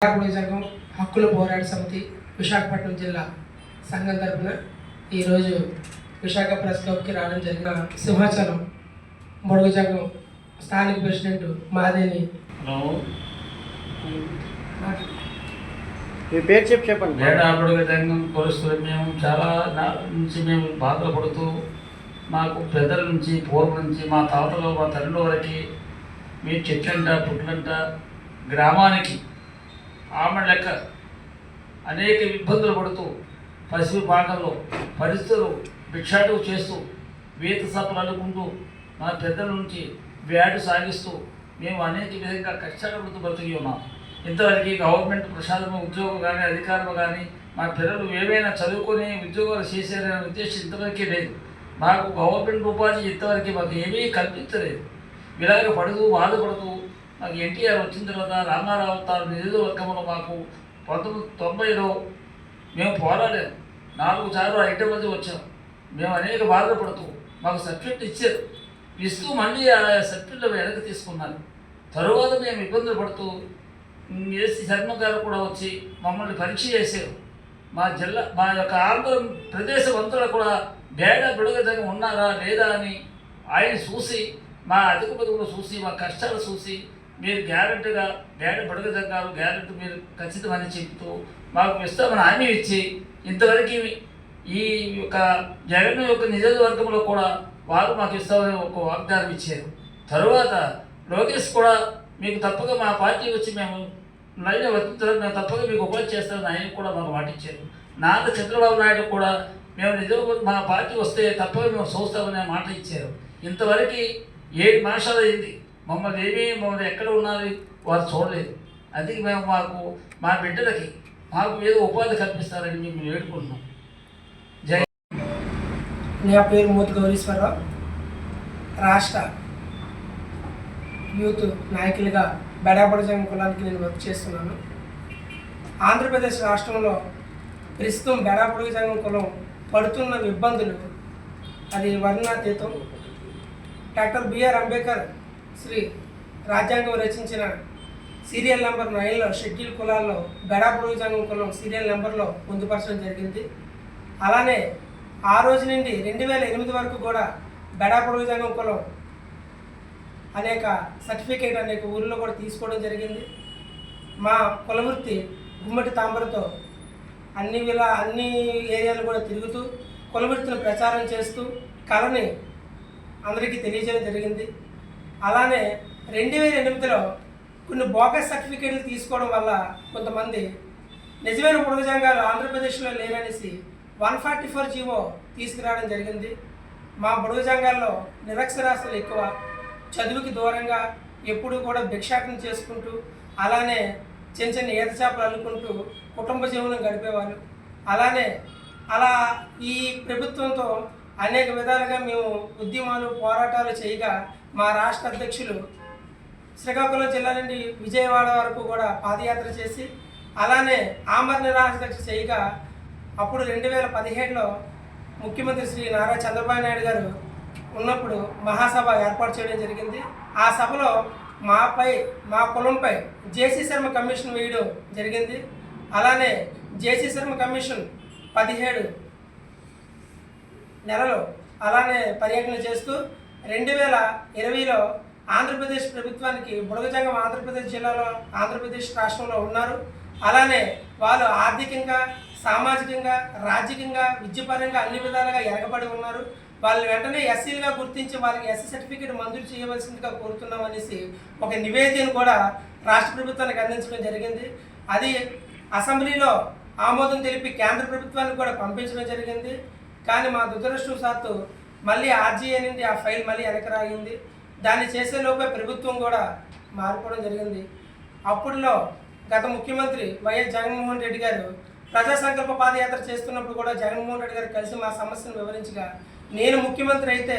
విశాఖపట్నం సంఘం హక్కుల పోరాట సమితి విశాఖపట్నం జిల్లా సంఘం తరపున ఈరోజు విశాఖ ప్రెస్ క్లబ్కి రావడం జరిగిన సింహాచలం బొడుగు సంఘం స్థానిక ప్రెసిడెంట్ మాదేని. హలో. మీ పేరు చెప్పి చెప్పండి. వేటాడుడు విధంగా కొలుస్తూ మేము చాలా నా- నుంచి మేము బాధలు పడుతూ మాకు పెద్దల నుంచి పూర్వం నుంచి మా తాతలు మా తండ్రుల వరకు మీ చెట్లంట పుట్లంట గ్రామానికి ఆమె లెక్క అనేక ఇబ్బందులు పడుతూ పసివి పాటల్లో పరిస్థితులు భిక్షాటం చేస్తూ వీత సభలు అనుకుంటూ మా పెద్దల నుంచి వ్యాటు సాగిస్తూ మేము అనేక విధంగా కష్టపడుతూ బ్రతికి ఉన్నాం ఇంతవరకు గవర్నమెంట్ ప్రసాదము ఉద్యోగం కానీ అధికారం కానీ మా పిల్లలు ఏవైనా చదువుకొని ఉద్యోగాలు చేశారనే ఉద్దేశం ఇంతవరకే లేదు. మాకు గవర్నమెంట్ ఉపాధి ఇంతవరకు మాకు ఏమీ కల్పించలేదు. ఇలాగ పడుతూ బాధపడుతూ మాకు ఎన్టీఆర్ వచ్చిన తర్వాత రామారావు తాను నియోజకవర్గంలో మాకు పంతొమ్మిది తొంభైలో మేము పోరాడాము నాలుగు సార్లు హైదరాబాద్ వచ్చాం. మేము అనేక బాధలు పడుతూ మాకు సర్టిఫికెట్ ఇచ్చారు. ఇస్తూ మళ్ళీ ఆ సర్టిఫికెట్ వెనక్కి తీసుకున్నారు. తరువాత మేము ఇబ్బందులు పడుతూ ఏసీ శర్మ గారు కూడా వచ్చి మమ్మల్ని పరీక్ష చేశారు. మా జిల్లా మా యొక్క ఆంధ్ర ప్రదేశం అంతా కూడా బేడ బిడగదగా ఉన్నారా లేదా అని ఆయన చూసి మా అధిక పదవులు చూసి మా కష్టాలు చూసి మీరు గ్యారెంటీగా బేడ బిడగదగ్గారు గ్యారెంటీ మీరు ఖచ్చితమని చెప్తూ మాకు ఇస్తామని హామీ ఇచ్చి ఇంతవరకు ఈ యొక్క జగన్ యొక్క నియోజకవర్గంలో కూడా వారు మాకు ఇస్తామని ఒక వాగ్దానం ఇచ్చారు. తరువాత లోకేష్ కూడా మీకు తప్పక మా పార్టీ వచ్చి మేము లైన్ వర్తించడం మేము తప్పక మీకు ఉపాధి చేస్తామని ఆయన కూడా మాకు మాటిచ్చారు నాన్న చంద్రబాబు నాయుడు కూడా మేము నిజం మా పార్టీ వస్తే తప్పక మేము చూస్తామనే మాట ఇచ్చారు. ఇంతవరకు ఏడు మాసాలు అయింది. మమ్మల్ని ఏమీ మమ్మల్ని ఎక్కడ ఉన్నది వారు చూడలేదు. అందుకే మేము మాకు మా బిడ్డలకి మాకు ఏదో ఉపాధి కల్పిస్తారని మేము వేడుకుంటున్నాం. జై నా పేరు మోతి గౌరీశ్వరరావు. రాష్ట్ర యూత్ నాయకులుగా బెడాపడజం కులానికి నేను వర్క్ చేస్తున్నాను. ఆంధ్రప్రదేశ్ రాష్ట్రంలో ప్రస్తుతం బెడాపడుగు సంఘం కులం పడుతున్న ఇబ్బందులు అది వర్ణాతీతం. Doctor B R Ambedkar Shri రాజ్యాంగం రచించిన సీరియల్ నెంబర్ నైన్లో షెడ్యూల్ కులాల్లో బెడా ప్రయోజనం కులం సీరియల్ నెంబర్లో పొందుపరచడం జరిగింది. అలానే ఆ రోజు నుండి రెండు వేల ఎనిమిది వరకు కూడా బెడా సంఘం కులం అనేక సర్టిఫికేట్ అనేక ఊళ్ళో కూడా తీసుకోవడం జరిగింది. మా కులవృత్తి గుమ్మటి తాంబరతో అన్ని విలా అన్ని ఏరియాలు కూడా తిరుగుతూ కులవృత్తిని ప్రచారం చేస్తూ కళని అందరికీ తెలియజేయడం జరిగింది. అలానే రెండు వేల ఎనిమిదిలో కొన్ని బోగస్ సర్టిఫికేట్లు తీసుకోవడం వల్ల కొంతమంది నిజమైన పొడుగు ఆంధ్రప్రదేశ్లో లేరనేసి వన్ ఫార్టీ ఫోర్ జీవో తీసుకురావడం జరిగింది. మా పొడుగు సంఘాల్లో నిరక్షరాస్యులు ఎక్కువ చదువుకి దూరంగా ఎప్పుడూ కూడా భిక్షాటన చేసుకుంటూ అలానే చిన్న చిన్న ఈత చేపలు అల్లుకుంటూ కుటుంబ జీవనం గడిపేవాళ్ళు. అలానే అలా ఈ ప్రభుత్వంతో అనేక విధాలుగా మేము ఉద్యమాలు పోరాటాలు చేయగా మా రాష్ట్ర అధ్యక్షులు శ్రీకాకుళం జిల్లా నుండి విజయవాడ వరకు కూడా పాదయాత్ర చేసి అలానే ఆమర నిరాశ చేయగా అప్పుడు రెండు వేల పదిహేడులో ముఖ్యమంత్రి శ్రీ నారా చంద్రబాబు నాయుడు గారు ఉన్నప్పుడు మహాసభ ఏర్పాటు చేయడం జరిగింది. ఆ సభలో మాపై మా కులంపై జేసీ శర్మ కమిషన్ వేయడం జరిగింది. అలానే జేసీ శర్మ కమిషన్ పదిహేడు నెలలో అలానే పర్యటన చేస్తూ రెండు వేల ఇరవైలో ఆంధ్రప్రదేశ్ ప్రభుత్వానికి బుడగజంగం ఆంధ్రప్రదేశ్ జిల్లాలో ఆంధ్రప్రదేశ్ రాష్ట్రంలో ఉన్నారు. అలానే వాళ్ళు ఆర్థికంగా సామాజికంగా రాజకీయంగా విద్యపరంగా అన్ని విధాలుగా ఎరగబడి ఉన్నారు. వాళ్ళు వెంటనే ఎస్సీలుగా గుర్తించి వాళ్ళకి ఎస్సీ సర్టిఫికేట్ మంజూరు చేయవలసిందిగా కోరుతున్నాం అనేసి ఒక నివేదికను కూడా రాష్ట్ర ప్రభుత్వానికి అందించడం జరిగింది. అది అసెంబ్లీలో ఆమోదం తెలిపి కేంద్ర ప్రభుత్వానికి కూడా పంపించడం జరిగింది. కానీ మా దురదృష్టవశాత్తు మళ్ళీ ఆర్జీఏ నుండి ఆ ఫైల్ మళ్ళీ వెనకరాగింది దాన్ని చేసే లోపే ప్రభుత్వం కూడా మారిపోవడం జరిగింది. అప్పుడులో గత ముఖ్యమంత్రి వైఎస్ జగన్మోహన్ రెడ్డి గారు ప్రజా సంకల్ప పాదయాత్ర చేస్తున్నప్పుడు కూడా జగన్మోహన్ రెడ్డి గారు కలిసి మా సమస్యను వివరించగా నేను ముఖ్యమంత్రి అయితే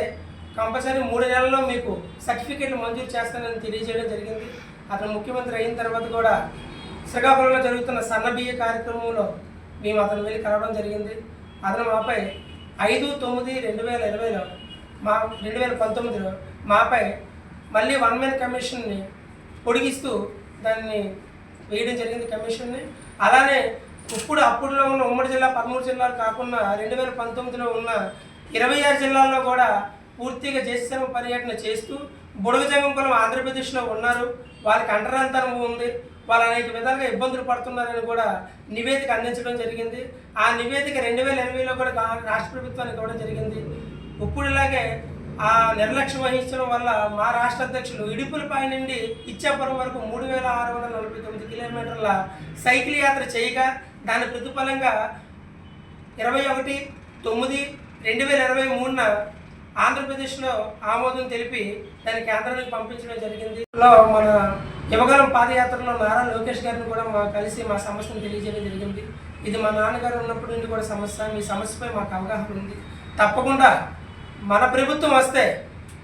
కంపల్సరీ మూడు నెలల్లో మీకు సర్టిఫికేట్లు మంజూరు చేస్తానని తెలియజేయడం జరిగింది. అతను ముఖ్యమంత్రి అయిన తర్వాత కూడా శ్రీకాకుళంలో జరుగుతున్న సన్నబియ్య కార్యక్రమంలో మేము అతను వెళ్ళి కలవడం జరిగింది. అతను మాపై ఐదు తొమ్మిది రెండు వేల ఇరవైలో మా రెండు వేల పంతొమ్మిదిలో మాపై మళ్ళీ వన్ మెన్ కమిషన్ని పొడిగిస్తూ దాన్ని వేయడం జరిగింది కమిషన్ని. అలానే ఇప్పుడు అప్పుడులో ఉన్న ఉమ్మడి జిల్లా పదమూడు జిల్లాలు కాకుండా రెండు వేల పంతొమ్మిదిలో ఉన్న ఇరవై ఆరు జిల్లాల్లో కూడా పూర్తిగా జేసీసీఎం పర్యటన చేస్తూ బుడగజంగం కులం ఆంధ్రప్రదేశ్లో ఉన్నారు. వాళ్ళకి అంటరాంతరం ఉంది. వాళ్ళు అనేక విధాలుగా ఇబ్బందులు పడుతున్నారని కూడా నివేదిక అందించడం జరిగింది. ఆ నివేదిక రెండు వేల ఇరవైలో కూడా రాష్ట్ర ప్రభుత్వానికి ఇవ్వడం జరిగింది. ఇప్పుడు ఇలాగే ఆ నిర్లక్ష్యం వహించడం వల్ల మా రాష్ట్ర అధ్యక్షులు ఇడుపులపై నుండి ఇచ్చాపురం వరకు మూడు వేల ఆరు వందల నలభై తొమ్మిది కిలోమీటర్ల సైకిల్ యాత్ర చేయగా దాని ప్రతిఫలంగా ఇరవై ఒకటి తొమ్మిది రెండు వేల ఇరవై మూడున ఆంధ్రప్రదేశ్లో ఆమోదం తెలిపి దాన్ని కేంద్రానికి పంపించడం జరిగింది. మన యువగలం పాదయాత్రలో నారా లోకేష్ గారిని కూడా మా కలిసి మా సమస్యను తెలియజేయడం జరిగింది. ఇది మా నాన్నగారు ఉన్నప్పటి నుండి కూడా సమస్య. మీ సమస్యపై మాకు అవగాహన ఉంది. తప్పకుండా మన ప్రభుత్వం వస్తే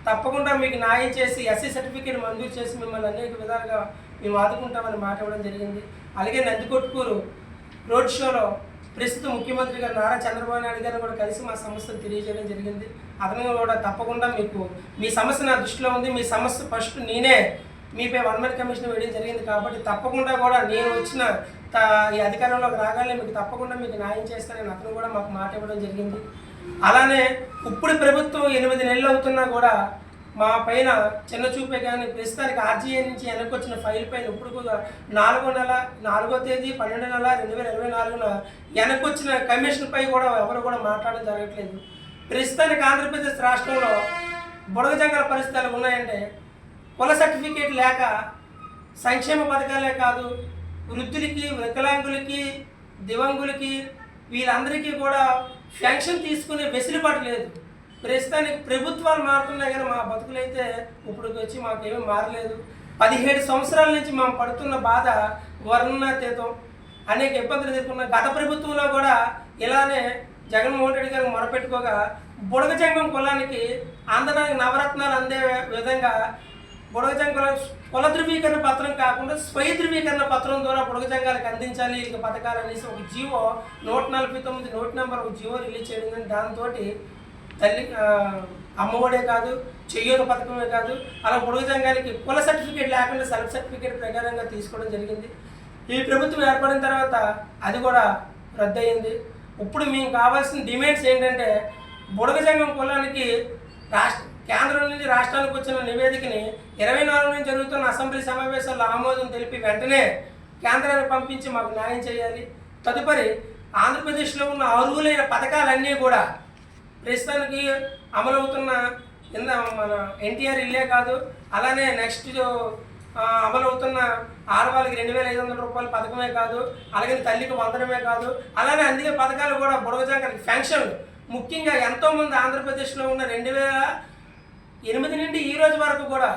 తప్పకుండా మీకు న్యాయం చేసి ఎస్సీ సర్టిఫికేట్ మంజూరు చేసి మిమ్మల్ని అనేక విధాలుగా మేము ఆదుకుంటామని మాట ఇవ్వడం జరిగింది. అలాగే నందికొట్కూరు రోడ్ షోలో ప్రస్తుత ముఖ్యమంత్రి గారు నారా చంద్రబాబు నాయుడు గారిని కూడా కలిసి మా సమస్యను తెలియజేయడం జరిగింది. అతను కూడా తప్పకుండా మీకు మీ సమస్య నా దృష్టిలో ఉంది. మీ సమస్య ఫస్ట్ నేనే మీపై వన్ కమిషన్ వేయడం జరిగింది కాబట్టి తప్పకుండా కూడా నేను వచ్చిన త- ఈ అధికారంలోకి రాగానే మీకు తప్పకుండా మీకు న్యాయం చేస్తానని అతను కూడా మాకు మాట ఇవ్వడం జరిగింది. అలానే ఇప్పుడు ప్రభుత్వం ఎనిమిది నెలలు అవుతున్నా కూడా మా పైన చిన్న చూపే కానీ ప్రస్తుతానికి ఆర్జీఐ నుంచి వెనక్కి వచ్చిన ఫైల్ పైన ఇప్పుడు కూడా నాలుగో నెల నాలుగో తేదీ పన్నెండు నెల రెండు వేల ఇరవై నాలుగున వెనక్కి వచ్చిన కమిషన్ పై కూడా ఎవరు కూడా మాట్లాడడం జరగట్లేదు. ప్రస్తుతానికి ఆంధ్రప్రదేశ్ రాష్ట్రంలో బుడగజంగల పరిస్థితులు ఉన్నాయంటే కుల సర్టిఫికేట్ లేక సంక్షేమ పథకాలే కాదు వృద్ధులకి వికలాంగులకి దివంగులకి వీళ్ళందరికీ కూడా పెన్షన్ తీసుకునే వెసులుబాటు లేదు. ప్రస్తుతానికి ప్రభుత్వాలు మారుతున్నాయి కానీ మా బతుకులైతే ఇప్పుడు వచ్చి మాకేమీ మారలేదు. పదిహేడు సంవత్సరాల నుంచి మేము పడుతున్న బాధ వర్ణాతీతం. అనేక ఇబ్బందులు ఎదుర్కొన్న గత ప్రభుత్వంలో కూడా ఇలానే జగన్మోహన్ రెడ్డి గారు మొరపెట్టుకోగా బుడగజంగం కులానికి అందడానికి నవరత్నాలు అందే విధంగా బుడగజంగుల కుల ధృవీకరణ పత్రం కాకుండా స్వయ ధృవీకరణ పత్రం ద్వారా బుడగజంగాలకు అందించాలి. వీళ్ళకి పథకాలు అనేసి ఒక జీవో నూట నలభై తొమ్మిది నోట్ నెంబర్ ఒక జీవో రిలీజ్ చేయడం దాంతో తల్లి అమ్మఒడే కాదు చెయ్యూత పథకమే కాదు అలా బుడగజంగానికి కుల సర్టిఫికేట్ లేకుండా సెల్ఫ్ సర్టిఫికేట్ ప్రకారంగా తీసుకోవడం జరిగింది. ఈ ప్రభుత్వం ఏర్పడిన తర్వాత అది కూడా రద్దయింది. ఇప్పుడు మేము కావాల్సిన డిమాండ్స్ ఏంటంటే బుడగజంగం కులానికి రాష్ట్ర కేంద్రం నుంచి రాష్ట్రానికి వచ్చిన నివేదికని ఇరవై నాలుగు నుంచి జరుగుతున్న అసెంబ్లీ సమావేశాల్లో ఆమోదం తెలిపి వెంటనే కేంద్రాన్ని పంపించి మాకు న్యాయం చేయాలి. తదుపరి ఆంధ్రప్రదేశ్లో ఉన్న అర్హులైన పథకాలన్నీ కూడా ప్రస్తుతానికి అమలవుతున్న కింద మన ఎన్టీఆర్ ఇల్లే కాదు అలానే నెక్స్ట్ అమలవుతున్న ఆడవాళ్ళకి రెండు వేల ఐదు వందల రూపాయల పథకమే కాదు అలాగే తల్లికి వందనమే కాదు అలానే అందుకే పథకాలు కూడా బుడగజాంకరికి ఫెన్షన్ ముఖ్యంగా ఎంతోమంది ఆంధ్రప్రదేశ్లో ఉన్న రెండు వేల ఎనిమిది నుండి ఈ రోజు వరకు కూడా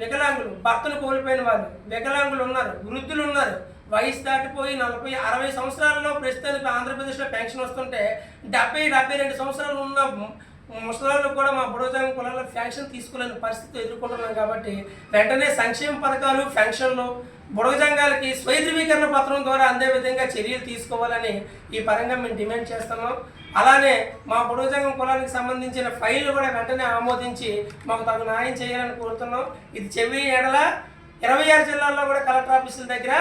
వికలాంగులు భర్తను కోల్పోయిన వాళ్ళు వికలాంగులు ఉన్నారు వృద్ధులు ఉన్నారు. వయసు దాటిపోయి నలభై అరవై సంవత్సరాల్లో ప్రస్తుతానికి ఆంధ్రప్రదేశ్లో పెన్షన్ వస్తుంటే డెబ్బై డెబ్బై రెండు సంవత్సరాలు ఉన్న ముసలాళ్ళు కూడా మా బుడోజాంగ కులాల్లో పెన్షన్ తీసుకోలేని పరిస్థితి ఎదుర్కొంటున్నాం కాబట్టి వెంటనే సంక్షేమ పథకాలు పెన్షన్లు బుడగజంగాలకి స్వయ ధృవీకరణ పత్రం ద్వారా అందే విధంగా చర్యలు తీసుకోవాలని ఈ పరంగా మేము డిమాండ్ చేస్తున్నాం. అలానే మా పొడవజంగం కులానికి సంబంధించిన ఫైల్ కూడా వెంటనే ఆమోదించి మాకు తగు న్యాయం చేయాలని కోరుతున్నాం. ఇది చెవి ఏడల ఇరవై ఆరు జిల్లాల్లో కూడా కలెక్టర్ ఆఫీసుల దగ్గర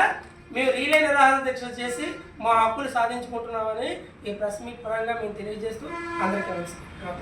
మేము రీలే నిరాహార దీక్షలు చేసి మా హక్కులు సాధించుకుంటున్నామని ఈ ప్రెస్ మీట్ పరంగా మేము తెలియజేస్తూ అందరికీ నమస్కారం.